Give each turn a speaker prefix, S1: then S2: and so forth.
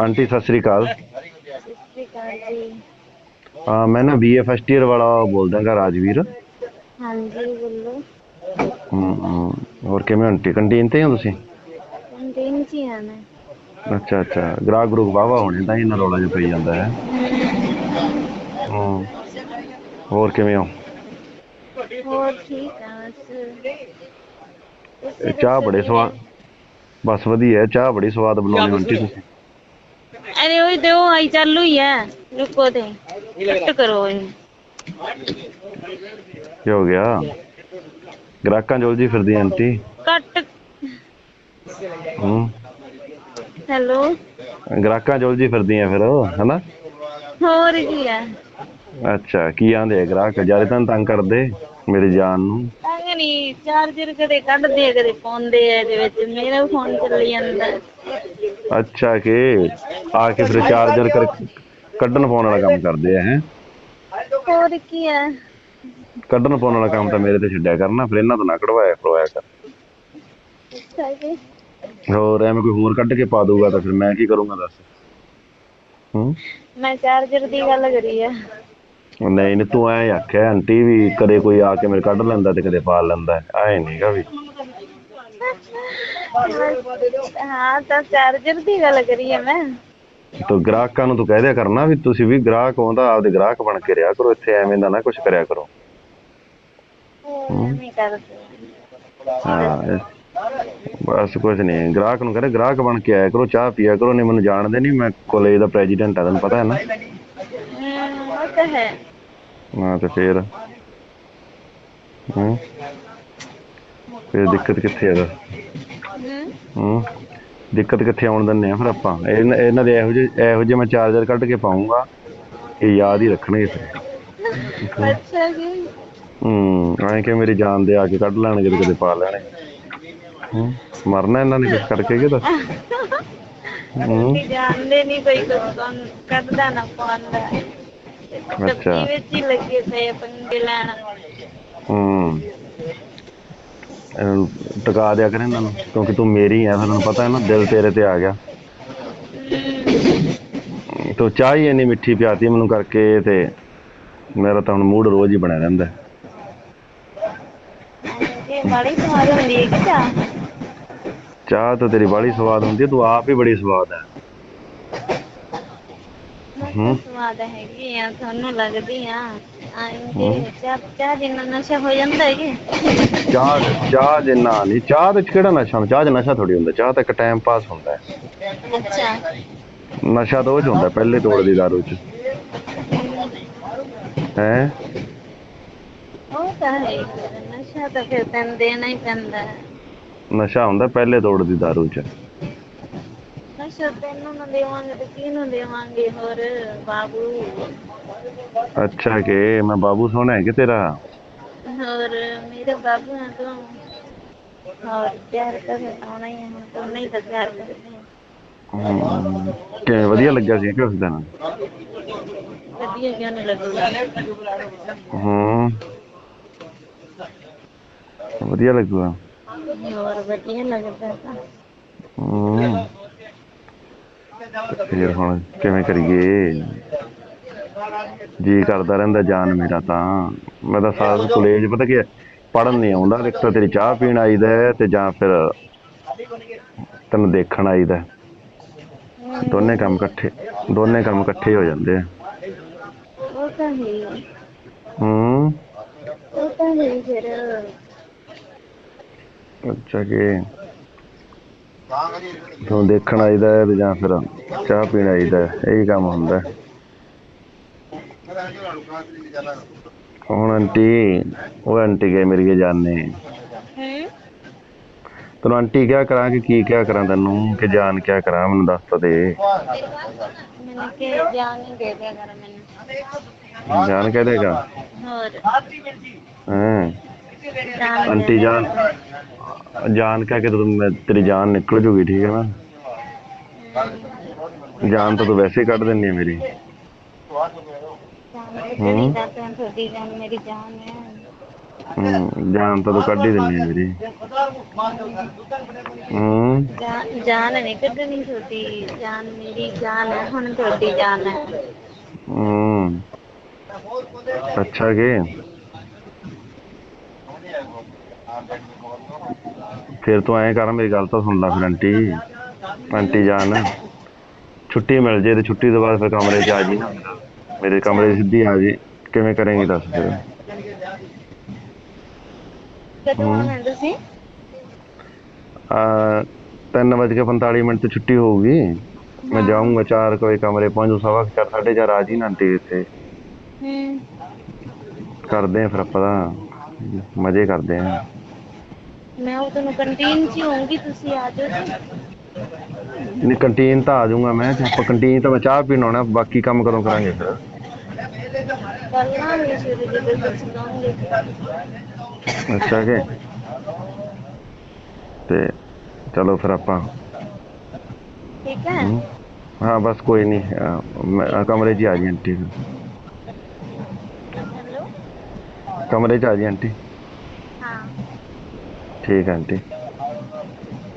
S1: Aunty Sat Sri ਅਕਾਲ। ਹਾਂ ਮੈਂ ਨਾ ਬੀਏ ਫਸਟ ਇਅਰ ਵਾਲਾ ਬੋਲਦਾ ਗਾ ਰਾਜਵੀਰ।
S2: ਹਾਂਜੀ ਬੋਲੋ।
S1: ਹਮ, ਹੋਰ ਕਿਵੇਂ ਆਂਟੀ? ਕੰਟੀਨ ਤੇ ਹੋ ਤੁਸੀਂ?
S2: ਕੰਟੀਨ ਚ ਹੀ ਆ ਮੈਂ।
S1: ਅੱਛਾ ਅੱਛਾ। ਗ੍ਰਾਹਕ ਗਰੂਕ ਵਾਵਾ ਹੋਣੇ ਤਾਂ ਇਹਨਾਂ ਰੌਲਾ ਜਿਹਾ ਪਈ ਜਾਂਦਾ ਹੈ। ਹਮ, ਹੋਰ ਕਿਵੇਂ ਹੋ?
S2: ਹੋਰ ਠੀਕ ਆ ਬਸ।
S1: ਇਹ ਚਾਹ ਬੜੇ? ਸਵਾਦ ਬਸ ਵਧੀਆ ਹੈ, ਚਾਹ ਬੜੀ ਸਵਾਦ ਬਣਾਉਣੀ ਆਂਟੀ ਤੁਸੀਂ।
S2: ਅਰੇ ਉਹ ਦਿਓ ਆਈ ਚਾਲੂ ਹੀ ਹੈ ਰੁਕੋ ਤੇ ਕੱਟ ਕਰੋ ਇਹ।
S1: ਕੀ ਹੋ ਗਿਆ? ਗ੍ਰਾਹਕਾਂ ਜੋਲਜੀ ਫਿਰਦੀ ਆਂਟੀ।
S2: ਕੱਟ।
S1: ਹੂੰ।
S2: ਹੈਲੋ।
S1: ਗ੍ਰਾਹਕਾਂ ਜੋਲਜੀ ਫਿਰਦੀਆਂ ਫਿਰ ਹਨਾ?
S2: ਹੋਰ ਕੀ ਆ
S1: ਅੱਛਾ ਕੀ ਆਂਦੇ ਆ ਗ੍ਰਾਹਕ? ਜ਼ਿਆਦਾ ਤਾਂ ਤੰਗ ਕਰਦੇ? ਮੇਰੀ ਜਾਨ ਨੂੰ।
S2: ਤੰਗ ਨਹੀਂ ਚਾਰਜਰ ਕਦੇ ਕੱਢਦੇ ਆ ਕਦੇ ਪਾਉਂਦੇ ਆ ਇਹਦੇ ਵਿੱਚ ਮੇਰਾ ਫੋਨ ਚੱਲੀ ਜਾਂਦਾ।
S1: ਅੱਛਾ ਕਿ ਆ ਕੇ ਫਿਰ ਚਾਰਜਰ ਕਰ ਕੱਢਣ ਪਾਉਣ ਵਾਲਾ ਕੰਮ ਕਰਦੇ ਆ ਹੈ?
S2: ਹੋਰ ਕੀ ਆ?
S1: ਕੱਢਣ ਪਾਉਣ ਵਾਲਾ ਕੰਮ ਤਾਂ ਮੇਰੇ ਤੇ ਛੱਡਿਆ ਕਰਨਾ ਫਿਰ ਇਹਨਾਂ ਤੋਂ ਨਾ ਕਢਵਾਇਆ ਕਰਵਾਇਆ ਕਰ। ਹੋਰ ਐਵੇਂ ਕੋਈ ਹੋਰ ਕੱਢ ਕੇ ਪਾ ਦੂਗਾ ਤਾਂ ਫਿਰ ਮੈਂ ਕੀ ਕਰੂੰਗਾ ਦੱਸ? ਹੂੰ?
S2: ਮੈਂ ਚਾਰਜਰ ਦੀ ਗੱਲ ਕਰੀ ਆ।
S1: ਨਹੀਂ ਨਹੀਂ ਤੂੰ ਐ ਆਖਿਆ ਆਂਟੀ ਵੀ ਕਦੇ ਕੋਈ ਆ ਕੇ ਮੇਰੇ ਕੱਢ ਲੈਂਦਾ ਤੇ ਕਦੇ ਪਾ ਲੈਂਦਾ ਐ ਨਹੀਂਗਾ ਵੀ।
S2: ਹਾਂ ਤਾਂ ਚਾਰਜਰ ਦੀ ਗੱਲ ਕਰੀ ਆ ਮੈਂ।
S1: ਤੂੰ ਗ੍ਰਾਹਕਾਂ ਨੂੰ ਤੂੰ ਕਹਿ ਦਿਆ ਕਰਨਾ ਵੀ ਤੁਸੀਂ ਵੀ ਗ੍ਰਾਹਕ ਹੋ ਤਾਂ ਆਪਦੇ ਗ੍ਰਾਹਕ ਬਣ ਕੇ ਰਿਹਾ ਕਰੋ ਇੱਥੇ ਐਵੇਂ ਦਾ ਨਾ ਕੁਝ ਕਰਿਆ ਕਰੋ। ਹਾਂ ਬਸ ਕੁਝ ਨਹੀਂ ਗ੍ਰਾਹਕ ਨੂੰ ਕਹਿੰਦੇ ਗ੍ਰਾਹਕ ਬਣ ਕੇ ਆਇਆ ਕਰੋ ਚਾਹ ਪੀਆ ਕਰੋ ਨਹੀਂ ਮੈਨੂੰ ਜਾਣਦੇ ਨਹੀਂ ਮੈਂ ਕਾਲਜ ਦਾ ਪ੍ਰੈਜ਼ੀਡੈਂਟ ਆ ਤੈਨੂੰ ਪਤਾ ਹੈ ਨਾ।
S2: ਤਾਂ ਹੈ।
S1: ਤੇ ਫੇਰ ਹੂੰ। ਫੇਰ ਦਿੱਕਤ ਕਿੱਥੇ ਆ ਹੂੰ। ਦਿੱਕਤ ਕਿੱਥੇ ਆਉਣ ਦਿੰਦੇ ਆ ਫਿਰ ਆਪਾਂ? ਇਹਨਾਂ ਇਹਨਾਂ ਦੇ ਇਹੋ ਜਿਹੇ ਇਹੋ ਜਿਹੇ ਮੈਂ ਚਾਰਜਰ ਕੱਢ ਕੇ ਪਾਉਂਗਾ ਇਹ ਯਾਦ ਹੀ ਰੱਖਣਗੇ ਫਿਰ।
S2: ਅੱਛਾ ਜੀ।
S1: ਹੂੰ ਐਂ ਕਿ ਮੇਰੀ ਜਾਨ ਦੇ ਆ ਕੇ ਕੱਢ ਲੈਣਗੇ ਤੇ ਕਦੇ ਪਾ ਲੈਣੇ। ਹੂੰ ਮਰਨਾ ਇਹਨਾਂ ਨੇ ਕੁਛ ਕਰਕੇ ਕਿ ਦੱਸ? ਹੂੰ।
S2: ਜਾਣਦੇ ਨਹੀਂ ਕੋਈ ਕੁਝ ਕਰਦਾ ਨਾ ਪਾਉਂਦਾ।
S1: ਅੱਛਾ।
S2: ਵਿੱਚ ਹੀ ਲੱਗੇ ਪਏ ਆ ਪੰਗੇ ਲੈਣ।
S1: ਹੂੰ। ਇਹਨਾਂ ਨੂੰ ਟਿਕਾ ਦਿਆ ਕਰ ਇਹਨਾਂ ਨੂੰ ਕਿਉਂਕਿ ਤੂੰ ਮੇਰੀ ਐ ਫਿਰ ਤੈਨੂੰ ਪਤਾ ਹੈ ਨਾ ਦਿਲ ਤੇਰੇ ਤੇ ਆ ਗਿਆ। ਤੂੰ ਚਾਹ ਹੀ ਇੰਨੀ ਮਿੱਠੀ ਪਿਆਤੀ ਮੈਨੂੰ ਕਰਕੇ ਤੇ ਮੇਰਾ ਤਾਂ ਹੁਣ ਮੂਡ ਰੋਜ਼ ਹੀ ਬਣਿਆ ਰਹਿੰਦਾ।
S2: ਇਹ ਬੜੀ ਸਵਾਦ ਹੁੰਦੀ ਹੈ ਕਿ ਚਾਹ?
S1: ਚਾਹ ਤਾਂ ਤੇਰੀ ਬਾਲੀ ਸਵਾਦ ਹੁੰਦੀ ਹੈ ਤੂੰ ਆਪ ਹੀ ਬੜੀ ਸਵਾਦ ਹੈ ਹੂੰ।
S2: ਸਵਾਦ ਹੈਗੀ ਆ ਤੁਹਾਨੂੰ ਲੱਗਦੀ ਆ। ਆਂਗੇ ਚਾਹ ਚਾਹ ਜਿੰਨਾ ਨਸ਼ਾ ਹੋ ਜਾਂਦਾ ਹੈ ਕਿ?
S1: ਚਾਹ ਚਾਹ ਜਿੰਨਾ ਨਹੀਂ ਚਾਹ ਤੇ ਕਿਹੜਾ ਨਸ਼ਾ? ਹੁੰਦਾ? ਚਾਹ 'ਚ ਨਸ਼ਾ ਥੋੜੀ ਹੁੰਦਾ ਚਾਹ ਤਾਂ ਇੱਕ ਟਾਈਮ ਪਾਸ ਹੁੰਦਾ ਹੈ
S2: ਅੱਛਾ।
S1: ਨਸ਼ਾ ਤਾਂ ਉਹ 'ਚ ਹੁੰਦਾ ਪਹਿਲੇ ਤੋੜ ਦੀ ਦਾਰੂ 'ਚ। ਹੈ?
S2: ਉਹ ਤਾਂ ਹੈ ਹੀ ਫਿਰ, ਨਸ਼ਾ ਤਾਂ ਫਿਰ ਤੈਨੂੰ ਦੇਣਾ ਹੀ ਪੈਂਦਾ। ਹੈ
S1: ਨਸ਼ਾ ਹੁੰਦਾ ਪਹਿਲੇ ਤੋੜ ਦੀ ਦਾਰੂ 'ਚ।
S2: ਨਸ਼ਾ ਤੈਨੂੰ ਨਾ ਦੇਵਾਂਗੇ ਤੇ ਕਿਹਨੂੰ ਦੇਵਾਂਗੇ ਹੋਰ ਬਾਬੂ
S1: ਅੱਛਾ ਕਿ ਮੈਂ ਬਾਬੂ ਸੋਹਣਾ ਹੈ ਕਿ ਤੇਰਾ
S2: ਹੋਰ ਮੇਰੇ ਬਾਬੂ ਆ ਤੂੰ ਹੋਰ ਪਿਆਰ ਕਰ ਆਉਣਾ ਹੀ ਹੈ ਤੂੰ ਨਹੀਂ ਤਾਂ ਪਿਆਰ ਕਰਦੇ
S1: ਹਮ, ਕਿਵੇਂ ਵਧੀਆ ਲੱਗਿਆ ਸੀ ਕਿ ਉਸ ਦਿਨ
S2: ਵਧੀਆ ਕਿਉਂ ਨਹੀਂ ਲੱਗੂਗਾ
S1: ਹੂੰ ਵਧੀਆ ਲੱਗੂਗਾ
S2: ਹੋਰ ਵਧੀਆ ਲੱਗਦਾ ਤਾਂ
S1: ਹੂੰ ਤੇ ਫਿਰ ਹੁਣ ਕਿਵੇਂ ਕਰੀਏ? ਜੀ ਕਰਦਾ ਰਹਿੰਦਾ ਜਾਨ ਮੇਰਾ ਤਾਂ। ਮੈਂ ਤਾਂ ਸਾਰਾ ਕਾਲਜ ਪਤਾ ਕੀ ਪੜਨ ਨਹੀਂ ਆਉਂਦਾ। ਇੱਕ ਤਾਂ ਤੇਰੀ ਚਾਹ ਪੀਣ ਆਈਦਾ ਤੇ ਜਾਂ ਫਿਰ ਤੈਨੂੰ ਦੇਖਣ ਆਈਦਾ। ਦੋਨੇ ਕੰਮ ਇਕੱਠੇ ਦੋਨੇ ਕੰਮ ਇਕੱਠੇ ਹੋ ਜਾਂਦੇ ਆ।
S2: ਉਹ ਤਾਂ ਹੈ ਹੀ। ਉਹ ਤਾਂ ਹੀ ਫਿਰ।
S1: ਅੱਛਾ ਕਿ ਤੁਹਾਨੂੰ ਦੇਖਣ ਆਈਦਾ ਹੈ ਤੇ ਜਾਂ ਫਿਰ ਚਾਹ ਪੀਣ ਆਈਦਾ ਹੈ। ਇਹੀ ਕੰਮ ਹੁੰਦਾ ਹੈ। ਹੁਣ ਆਂਟੀ ਉਹ ਆਂਟੀ ਗਏ ਮੇਰੀ ਜਾਨੇ।
S2: ਹੂੰ।
S1: ਤੈਨੂੰ ਆਂਟੀ ਕਿਆ ਕਰਾਂ ਕਿ ਕੀ ਕਿਆ ਕਰਾਂ ਤੈਨੂੰ? ਕਿ ਜਾਨ ਕਿਆ ਕਰਾਂ? ਮੈਨੂੰ ਦੱਸ ਤਾਂ ਦੇ।
S2: ਮੈਨੂੰ ਕਿ ਜਾਨ ਹੀ ਦੇ ਦਿਆ ਕਰ ਮੈਨੂੰ।
S1: ਜਾਨ ਕਹਿ ਦੇਗਾ?
S2: ਹੋਰ।
S1: ਹਾਂ?
S2: ਜਾਨ
S1: ਆਂਟੀ ਜਾਨ। ਜਾਨ ਕਹਿ ਕੇ ਤੂੰ ਤੇਰੀ ਜਾਨ ਨਿਕਲ ਜੂਗੀ ਠੀਕ ਹੈ ਨਾ? ਜਾਨ ਤਾਂ ਤੂੰ ਵੈਸੇ ਹੀ ਕੱਢ ਦਿੰਦੀ ਹੈ ਮੇਰੀ।
S2: ਜਾਨ ਤੇ ਹੈ।
S1: ਹੂੰ ਜਾਨ ਤਾਂ ਤੂੰ ਕੱਢ ਹੀ ਦਿੰਦੀ ਆ ਮੇਰੀ। ਹੂੰ।
S2: ਜਾਨ ਨਹੀਂ ਕੱਢਣੀ ਤੁਹਾਡੀ ਜਾਨ ਮੇਰੀ ਜਾਨ ਹੈ ਹੁਣ ਤੁਹਾਡੀ ਜਾਨ ਹੈ।
S1: ਹੂੰ। ਅੱਛਾ ਕਿ ਫਿਰ ਤੂੰ ਐਂ ਕਰ ਮੇਰੀ ਗੱਲ ਤਾਂ ਸੁਣ ਲੈ ਫਿਰ ਆਂਟੀ। ਆਂਟੀ ਜਾਨ ਛੁੱਟੀ ਮਿਲ ਜੇ ਤੇ ਛੁੱਟੀ ਤੋਂ ਬਾਅਦ ਫਿਰ ਕਮਰੇ 'ਚ ਆ ਜੀ। ਨਾ ਮੇਰੇ ਕਮਰੇ 'ਚ ਸਿੱਧੀ ਆ ਜੀ। ਕਿਵੇਂ ਕਰੇਂਗੀ ਦੱਸ ਫਿਰ।
S2: ਕਦੋਂ ਆਉਣਾ ਤੁਸੀਂ?
S1: ਆ ਤਿੰਨ ਵੱਜ ਕੇ 45 ਮਿੰਟ ਤੇ ਛੁੱਟੀ ਹੋਊਗੀ। ਮੈਂ ਜਾਊਂਗਾ ਚਾਰ ਕੋਈ ਕਮਰੇ ਪਹੁੰਚੂ ਸਵਾ ਕੁ ਚਾਰ ਸਾਢੇ ਚਾਰ ਆ ਜੀ ਨਾ ਆਂਟੀ ਇੱਥੇ।
S2: ਹੂੰ।
S1: ਕਰਦੇ ਆ ਫਿਰ ਆਪਾਂ ਤਾਂ। ਮਜ਼ੇ ਕਰਦੇ ਆ।
S2: ਮੈਂ ਉਹ ਤੁਹਾਨੂੰ ਕੰਟੀਨ 'ਚ ਹੀ ਹੋਊਂਗੀ ਤੁਸੀਂ ਆ ਜਾਓ ਜੀ।
S1: ਨਹੀਂ ਕੰਟੀਨ ਤਾਂ ਆ ਜਾਊਂਗਾ ਮੈਂ ਤੇ ਆਪਾਂ ਕੰਟੀਨ ਤਾਂ ਮੈਂ ਚਾਹ ਪੀਣ ਆਉਣਾ ਬਾਕੀ ਕੰਮ ਕਦੋਂ ਕਰਾਂਗੇ? ਫਿਰ
S2: ਕੱਲ ਨਾ ਮੇਰੇ
S1: ਅੱਛਾ ਕਿ? ਤੇ ਚਲੋ ਫਿਰ ਆਪਾਂ।
S2: ਠੀਕ ਹੈ?
S1: ਹਮ, ਹਾਂ ਬਸ ਕੋਈ ਨਹੀਂ ਅਹ, ਮੈਂ ਅਹ, ਕਮਰੇ 'ਚ ਹੀ ਆ ਜੀ ਆਂਟੀ।
S2: ਹੈਲੋ?
S1: ਕਮਰੇ 'ਚ ਆ ਜੀ ਆਂਟੀ। ਠੀਕ ਹੈ ਆਂਟੀ।